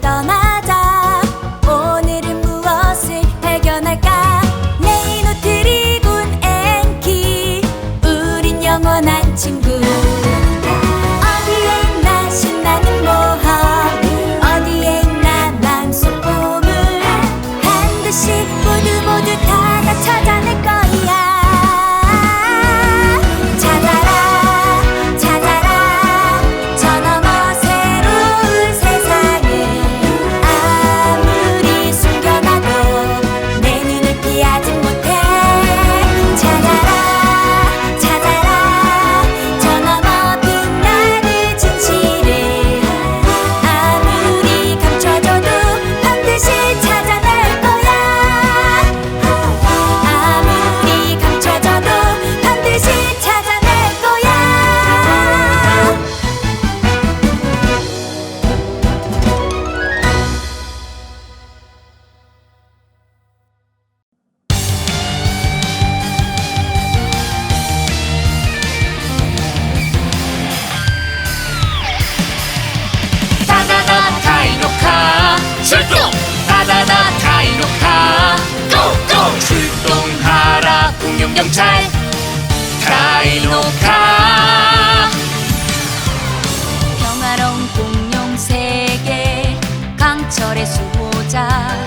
떠나자. 오늘은 무엇을 발견할까? 레이노 트리군 앵키. 우린 영원한 친구 출동! 다다다 타이노카! 고고! 출동하라! 공룡경찰! 타이노카! 평화로운 공룡 세계 강철의 수호자.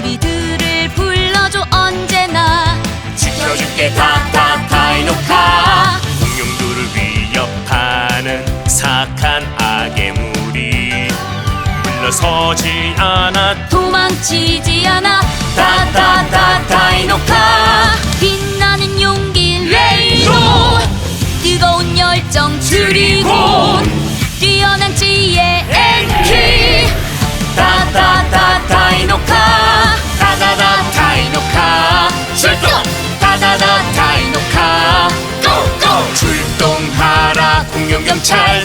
우리들을 불러줘 언제나. 지켜줄게 다다 타이노카! 공룡들을 위협하는 사악한 악의 무리 물러서지 않아. 도망치지 않아. 다다다 타이노카 빛나는 용기 레이노 뜨거운 열정 드리곤 뛰어난 지혜 엔키. 다다다 타이노카 다다다 타이노카 출동. 다다다 타이노카 고고. 출동하라. 공룡경찰.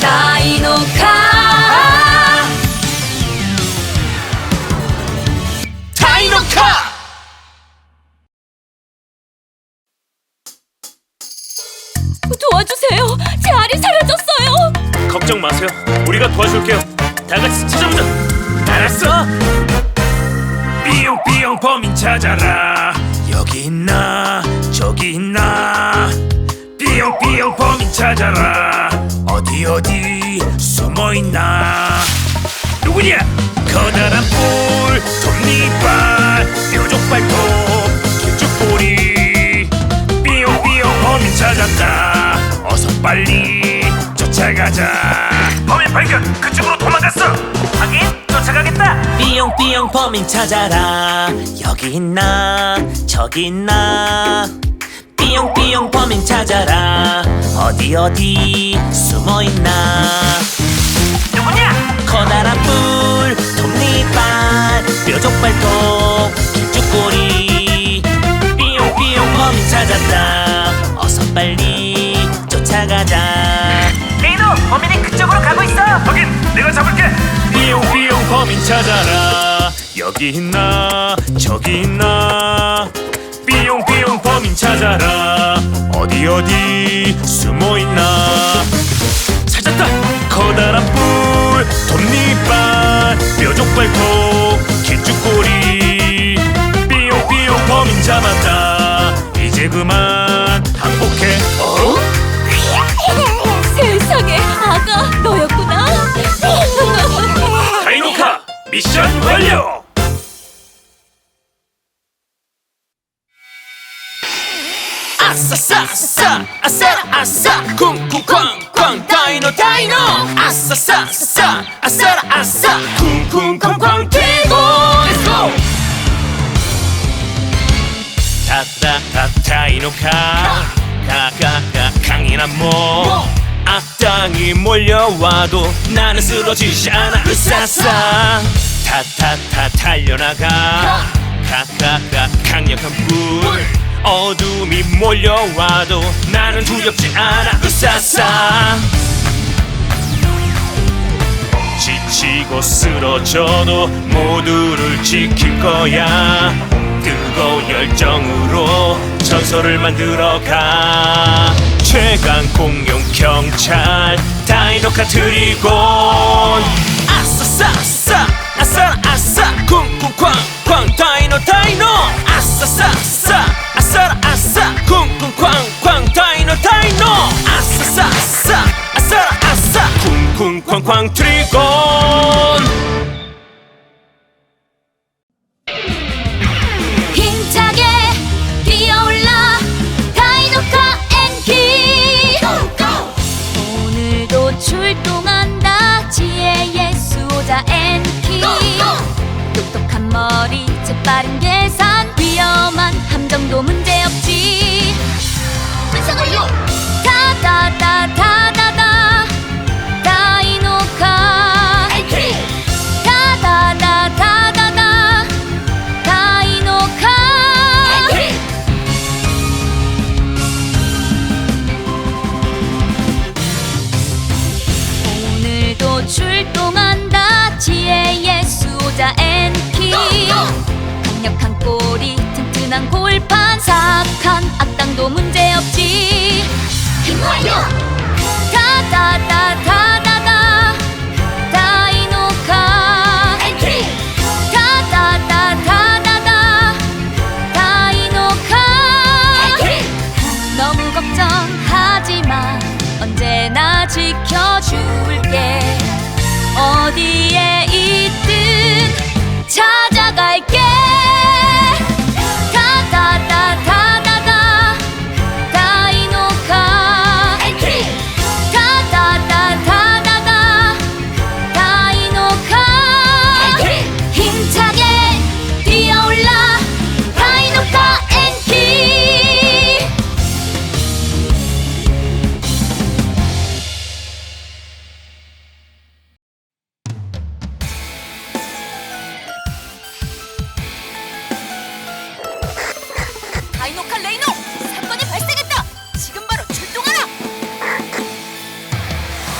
다이노카 도와주세요 제 알이 사라졌어요 걱정 마세요. 우리가 도와줄게요. 다 같이 찾아보자. 알았어. 삐용삐용 범인 찾아라. 여기 있나 저기 있나. 삐용삐용 범인 찾아라. 어디 어디 숨어 있나. 누구냐? 커다란 뿔, 톱니발, 뾰족 발톱, 길쭉 꼬리. 삐용삐용 범인 찾았다. 어서 빨리 쫓아가자. 범인 발견. 그쪽으로 도망갔어. 확인. 쫓아가겠다. 삐용삐용 범인 찾아라 여기 있나 저기 있나 삐용삐용 범인 찾아라 어디 어디 숨어 있나? 커다란 뿔 톱니발 뾰족 발톱 길쭉꼬리 삐용삐용 범인 찾았다 어서 빨리 쫓아가자 레이노, 범인이 그쪽으로 가고 있어. 확인. 내가 잡을게. 삐용삐용 범인 찾아라. 여기 있나 저기 있나. 삐용삐용 범인 찾아라. 어디 어디 숨어 있나. 아싸싸싸 아싸라 아싸. 쿵쿵 쾅쾅 다이노 다이노. 아싸 싸싸 아싸라 아싸. 쿵쿵 쾅쾅 뛰고 Let's go. 다다다 다이노카. 가가가 강인한 몸 악당이 몰려와도 나는 쓰러지지 않아. 으싸싸. 타타타 달려나가. 가가가 강력한 불 어둠이 몰려와도 나는 두렵지 않아 으싸싸. 지치고 쓰러져도 모두를 지킬 거야. 뜨거운 열정으로 전설을 만들어가. 최강 공룡 경찰 다이노카 트리곤. 아싸싸 아싸 아싸. 쿵쿵쾅쾅 다이노 다이노. 아싸 아싸 아싸 아싸. 아싸 쿵쿵 쾅쾅 다이노 다이노 아싸 아싸 아싸. 아싸 아싸. 쿵쿵 쾅쾅 트리곤 힘차게 뛰어올라. 다이노카 엔키. 오늘도 출동한다 지혜의 수호자 엔키. 똑똑한 머리 재빠른 위험한 함정도 문제없지 다다다다다다 다이노카 다다다다다다 다이노카 오늘도 출동한다 지혜의 수호자 엔키 강력한 꼬리 튼튼한 골판 사악한 악당도 문제없지. 다다다다다다 다이노카 레이노! 사건이 발생했다! 지금 바로 출동하라!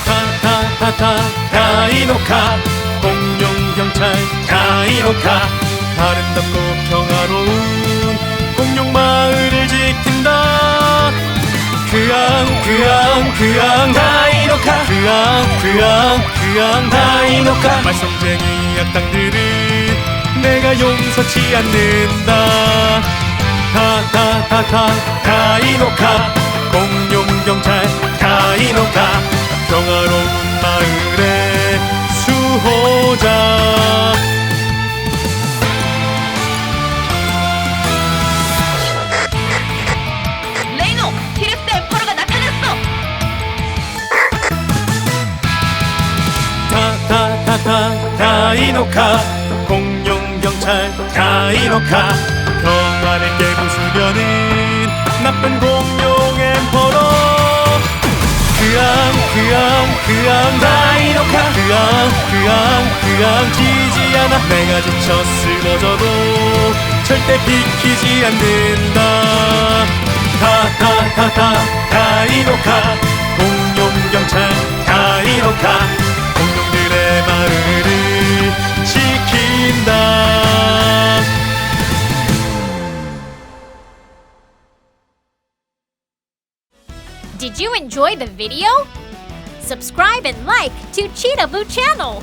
타타타타 다이노카. 공룡 경찰 다이노카. 아름답고 평화로운 공룡 마을을 지킨다. 그앙 그앙 그앙 다이노카. 그앙 그앙 그앙 다이노카. 말썽쟁이 악당들은 내가 용서치 않는다 타타타타 다이노카. 공룡 경찰 다이노카. 평화로운 마을의 수호자. 레이노 티렉스 엠퍼러가 나타났어! 타타타타 다이노카. 공룡 경찰 다이노카 평화를 깨부수려는 나쁜 공룡 엠퍼러 그앙 그앙 그앙 다이노카 그앙 그앙 그앙 지지 않아. 내가 지쳐 쓰러져도 절대 비키지 않는다. 타타타타 다이노카 공룡 경찰 다이노카 공룡들의 마을을 Did you enjoy the video? Subscribe and like to Cheetah Boo channel.